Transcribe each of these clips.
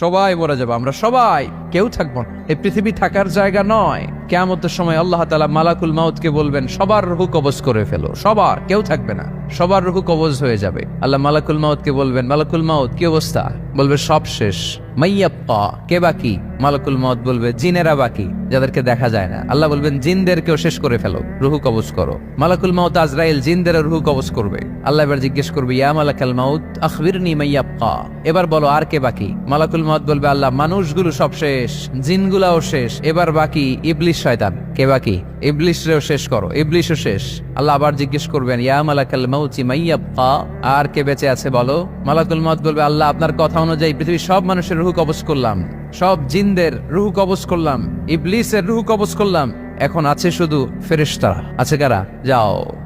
সবাই মরে যাব আমরা সবাই। কেউ থাকব না। এই পৃথিবী থাকার জায়গা নয়। কেমতের সময় আল্লাহ তালা মালাকুল মাউতকে বলবেন, সবার রুহু কবজ করে ফেলো। সবার, কেউ থাকবে না। সবার রুহু কবজ হয়ে যাবে। আল্লাহ মালাকুল মাউতকে বলবেন, মালাকুল মাউত, কি অবস্থা? বলবে, সব শেষ। মাইয়াপ্পা, কে বাকি মালাকুল মাউত বলবে, জিনেরা বাকি যাদেরকে দেখা যায় না। আল্লাহ বলবেন, জিনদেরকেও শেষ করে ফেলো। রুহু কবজ করো। মালাকুল মাউত আজরাইল জিনদের রুহু কবজ করবে। আল্লাহ এবার জিজ্ঞেস করবে, ইয়া মালাকাল মাউত, আখবিরনি মাইয়াপ্পা। এবার বলো, আর কে বাকি মালাকুল মাউত বলবে, আল্লাহ, মানুষগুলো সব শেষ। জিনগুলাও শেষ, এবার বাকি ইবলিশ শয়তান। কে বাকি? ইবলিশরেও শেষ করো, ইবলিশও শেষ। আল্লাহ আবার জিজ্ঞেস করবেন, ইয়া মালাকাল মাউতি মাইয়াব্বা আর কে বেঁচে আছে বলো? মালাকুল মাউত বলবে, আল্লাহ আপনার কথা অনুযায়ী পৃথিবীর সব মানুষের রুহু কবজ করলাম, সব জিনদের রুহু কবজ করলাম, ইবলিসের রুহু কবজ করলাম। এখন আছে শুধু ফেরেশতারা। আছে কারা? যাও।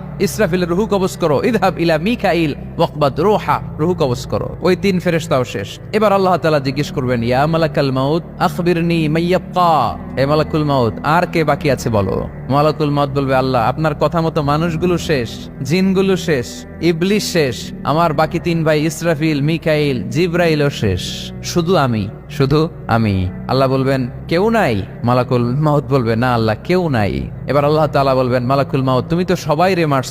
ইসরাফিলের রুহু কবজ করো। ইদহাব ইলা মিকাইল ওয়াকবাদ রোহা, রুহু কবজ করো। ওই তিন ফেরেশতাও শেষ। এবার আল্লাহ তাআলা জিজ্ঞেস করবেন, ইয়া মালাকাল মাউত, আখবিরনি মাইয়াবকা এ মালাকুল মাউত, আর কে বাকি আছে বলো? মালাকুল মাউত বলবে, আল্লাহ, আপনার কথা মতো মানুষগুলো শেষ, জিনগুলো শেষ ইবলিশ শেষ, আমার বাকি তিন ভাই ইসরাফিল, মিকাইল, জিব্রাইলও শেষ। শুধু আমি শুধু আমি। আল্লাহ বলবেন, কেউ নাই? মালাকুল মাউত বলবে, না, আল্লাহ, কেউ নাই। এবার আল্লাহ তালা বলবেন, মালাকুল মাউত, তুমি তো সবাই রে মারছো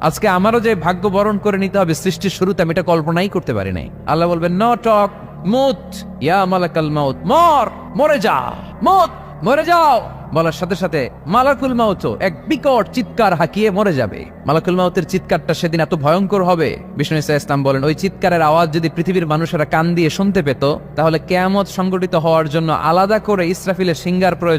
আজকে আমারও যে ভাগ্য বরণ করে নিতে হবে সৃষ্টির শুরুতে, আমি এটা কল্পনাই করতে পারি নাই। আল্লাহ বলবেন, ন, টক, মুত, ইয়া মালাকাল মাউত, মর, মরে যা মুত, মরে যাও। বলার সাথে সাথে, মালাকুল মাউত এক বিকট চিৎকার হাকিয়ে মরে যাবে। মালাকুল মাউতের চিৎকারটা সেদিন এত ভয়ঙ্কর হবে। বিষ্ণু ইসা ইসলাম বলেন, ওই চিৎকারের আওয়াজ যদি পৃথিবীর মানুষেরা কান দিয়ে শুনতে পেত, তাহলে কেয়ামত সংগঠিত হওয়ার জন্য আলাদা করে ইসরাফিলের সিঙ্গার প্রয়োজন